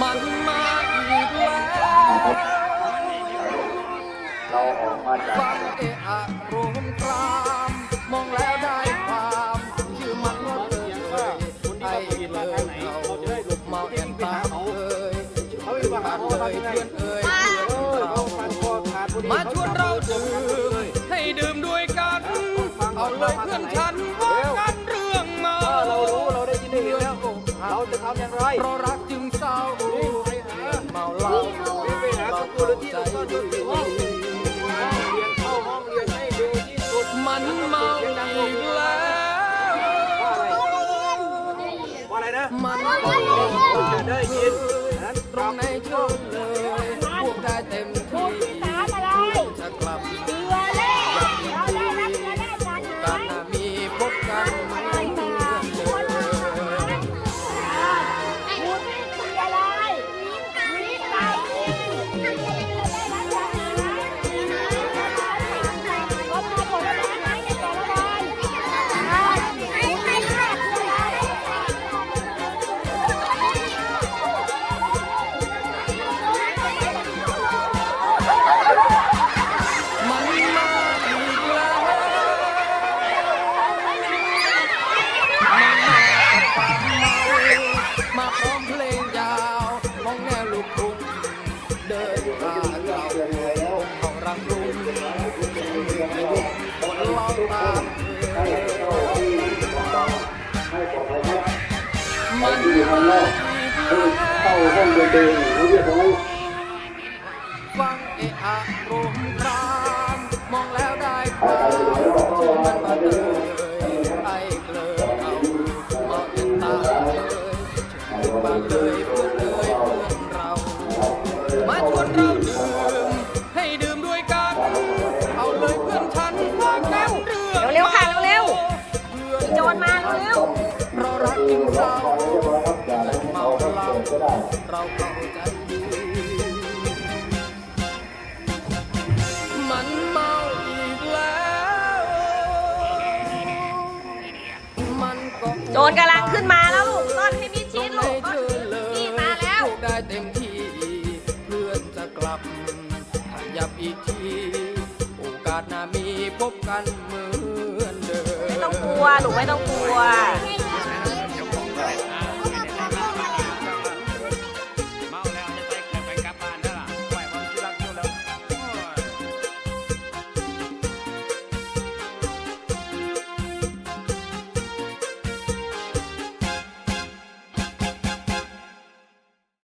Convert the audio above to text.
มันมาอีกแล้วเราออกมาจากควาเอะอะรวมครามมองแล้วได้ ยเพื่อนเอ่ยเพื่อนอเราเขาฟันคอขาดพอดีมาชวนเราดื่มให้ดื่มด้วยกัน เอาเลยเพื่อนฉันว่ากันเรื่องเมาเรารู้เราได้ยินได้เห็นแล้วเราจะทำอย่างไรเพราะรักจึงเศร้าเมาเหล้าไปหาสกุลที่เราซ่อนอยู่ที่ห้องเรียนเข้าห้องเรียนให้เร็วที่สุดมันเมาอีกแล้วว่าอะไรนะมันจะได้ยิน นั้นต มันมาอีกแล้วเข้าห้องดนตรีเรียบร้อยฟังเอะอะโรมครามมองแล้วได้ความชื่อมันมาเลยไอ้เกลือเอามาเป็นตาเลยชื่อมาเลยเพื่อนเลยเพื่อนเรา มาชวนเราดื่มให้ดื่มด้วยกัน เอาเลยเพื่อนฉันว่ากันเรื่องเร็วๆค่ะเร็วเพื่อนโจรมาเร็วเพราะรักจึงเศร้า เราเข้าใจดีมันเมาอีกแล้ว มันก็โจรกำลังขึ้นมาแล้วลูกต้นให้มิดชิดลูกต้นเชิญเลยนี่มาแล้วพูดได้เต็มที่เพื่อนจะกลับขยับอีกทีโอกาสหน้ามีพบกันเหมือนเดิม ไม่ต้องกลัวลูกไม่ต้องกลัวให้